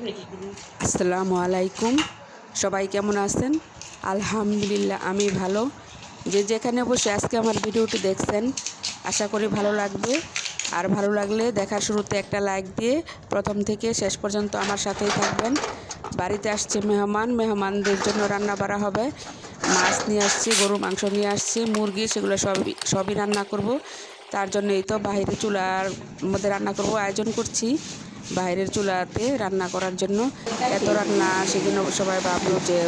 আসসালামু আলাইকুম। সবাই কেমন আছেন? আলহামদুলিল্লাহ, আমি ভালো। যে যেখানে বসে আজকে আমার ভিডিওটি দেখছেন, আশা করি ভালো লাগবে। আর ভালো লাগলে দেখার শুরুতে একটা লাইক দিয়ে প্রথম থেকে শেষ পর্যন্ত আমার সাথেই থাকবেন। বাড়িতে আসছে মেহমান, মেহমানদের জন্য রান্না বাড়া হবে। মাছ নিয়ে আসছি, গরু, মাংস নিয়ে আসছি, মুরগি, সেগুলো সবই সবই রান্না করব। তার জন্য এই তো বাইরে চুলার মধ্যে রান্না করব, আয়োজন করছি। বাইরের চুলাতে রান্না করার জন্য এত রান্না সেজন্য সবাই ভাবলো যে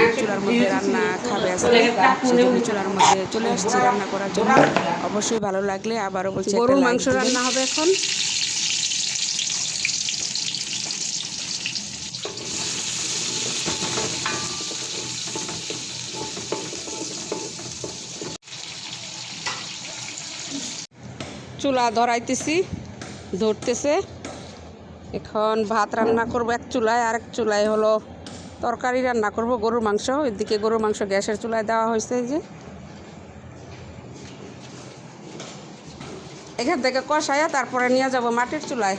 এই চুলার মধ্যে রান্না খাবে আজকে। সেজন্য চুলার মধ্যে চলে আসছি রান্না করার জন্য। অবশ্যই ভালো লাগলে আবারও বলছি গরুর মাংস রান্না হবে এখন। চুলা ধরাইতেছি। ধরতেছে। এখন ভাত রান্না করব এক চুলায় আর এক চুলায় হলো তরকারি রান্না করব, গরুর মাংস। এদিকে গরুর মাংস গ্যাসের চুলায় দেওয়া হয়েছে যে। এখান থেকে কষাইয়া তারপরে নিয়ে যাব মাটির চুলায়।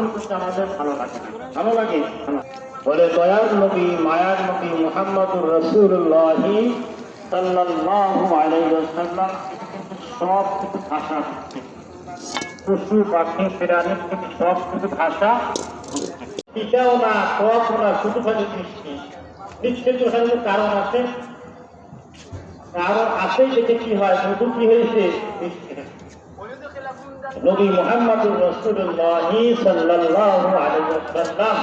আমল করতে আমাদের ভালো লাগে ভালো লাগে? বলে দয়ার নবী, মায়ার নবী মোহাম্মদুর রসুল্লাহ সাল্লাল্লাহু আলাইহি ওয়াসাল্লাম সব ভাষা পশু পাখি প্রাণী সব কিছু ভাষা পিতাও না না, শুধু খালি ওখানে কারণ আছে। কারণ আছে দেখে কি হয় মধু কি হয়েছে। নবী মোহাম্মদুর রসুল্লাহ সাল্লাল্লাহু আলাইহি ওয়াসাল্লাম।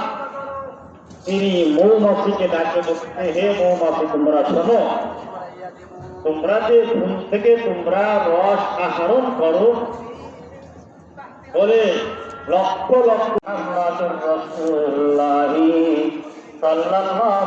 তিনি মৌমাছিকে ডাকে বলতে, হে মৌমাছি, তোমরা শোনো। তোমরা যে ফুল থেকে তোমরা রস আহরণ করো, বলে লক্ষ লক্ষ মোহাম্মদুর রসুল্লাহ সাল্লাল্লাহু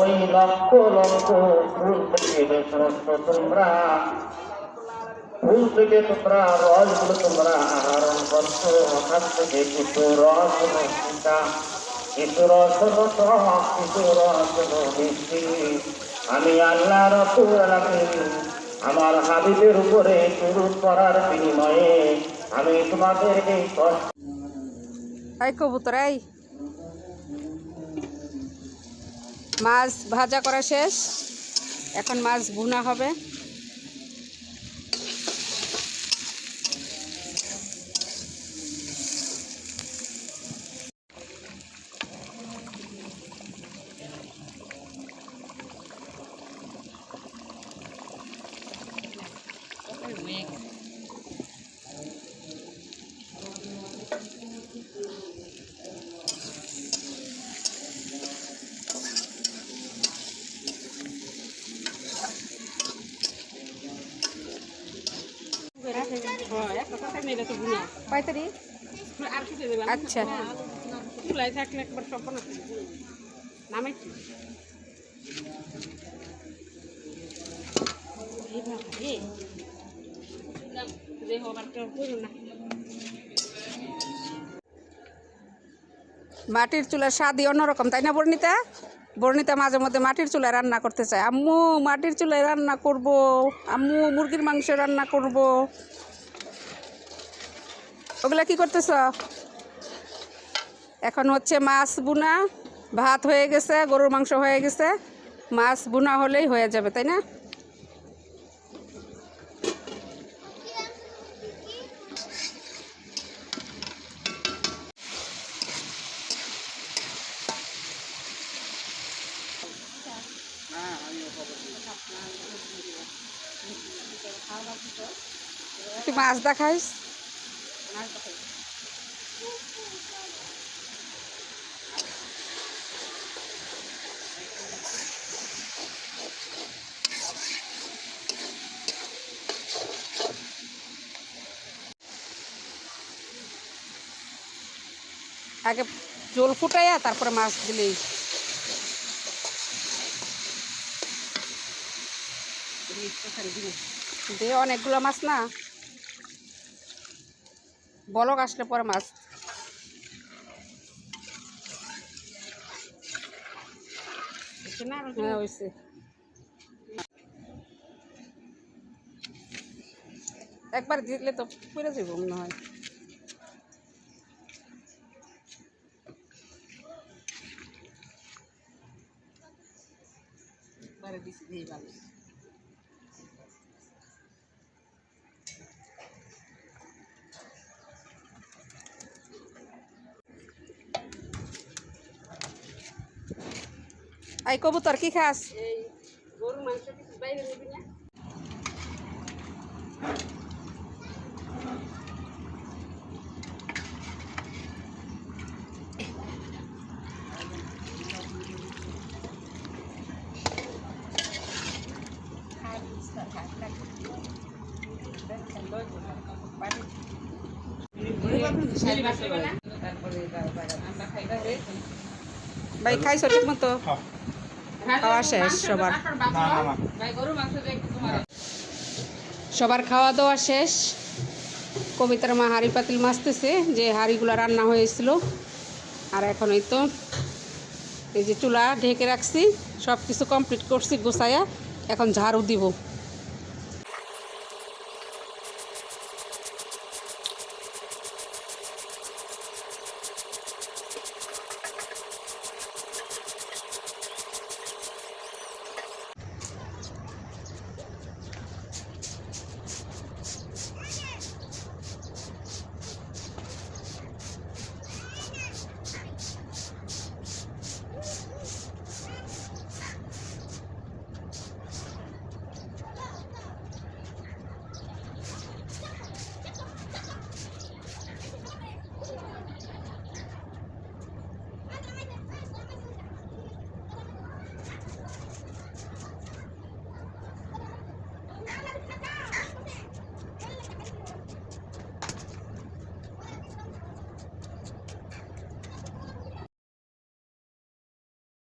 ওই লক্ষ লক্ষ ফুল থেকে তোমরা, ফুল থেকে তোমরা তোমরা আহরণ করছ। খাদ্য থেকে কিছু রস কিছু রস কিছু রস মিষ্টি। আমি আল্লাহ আমার হাবিবের উপরে চুরুত করার বিনিময়ে আমি তোমাদের এই কষ্ট এই কবুতর, এই। মাছ ভাজা করা শেষ। এখন মাছ ভুনা হবে। আচ্ছা। চুলাই থাকলে একবার স্বপ্ন নামে কি যে হবার কেউ করো না। মাটির চুলার স্বাদই অন্যরকম তাই না বর্ণিতা? বর্ণিতা মাঝে মধ্যে মাটির চুলায় রান্না করতে চায়। আম্মু মাটির চুলায় রান্না করব। আম্মু মুরগির মাংস রান্না করব। ওগুলা কি করতেছ? এখন হচ্ছে মাছ বুনা, ভাত হয়ে গেছে, গরুর মাংস হয়ে গেছে। মাছ বুনা হলেই হয়ে যাবে, তাই না? মাছ দেখাইস? আগে জল ফুটাইয়া তারপরে মাছ দিলেই দে অনেকগুলো মাছ না। বলক আসলে পরে মাছ। হ্যাঁ একবার দিলে তো পুরে যাব মনে হয়। এই কবুতর কি খাস গরুর মাংস কিছু বাইরে নিবি না ভাই খাইছো ঠিক মতো খাওয়া শেষ সবার। সবার খাওয়া দাওয়া শেষ। কবিতার মা হাঁড়ি পাতিল মাছতেছে যে হাঁড়িগুলো রান্না হয়েছিল। আর এখন ওই তো এই যে চুলা ঢেকে রাখছি সব কিছু কমপ্লিট করছি গোছায়া এখন ঝাড়ু দিব।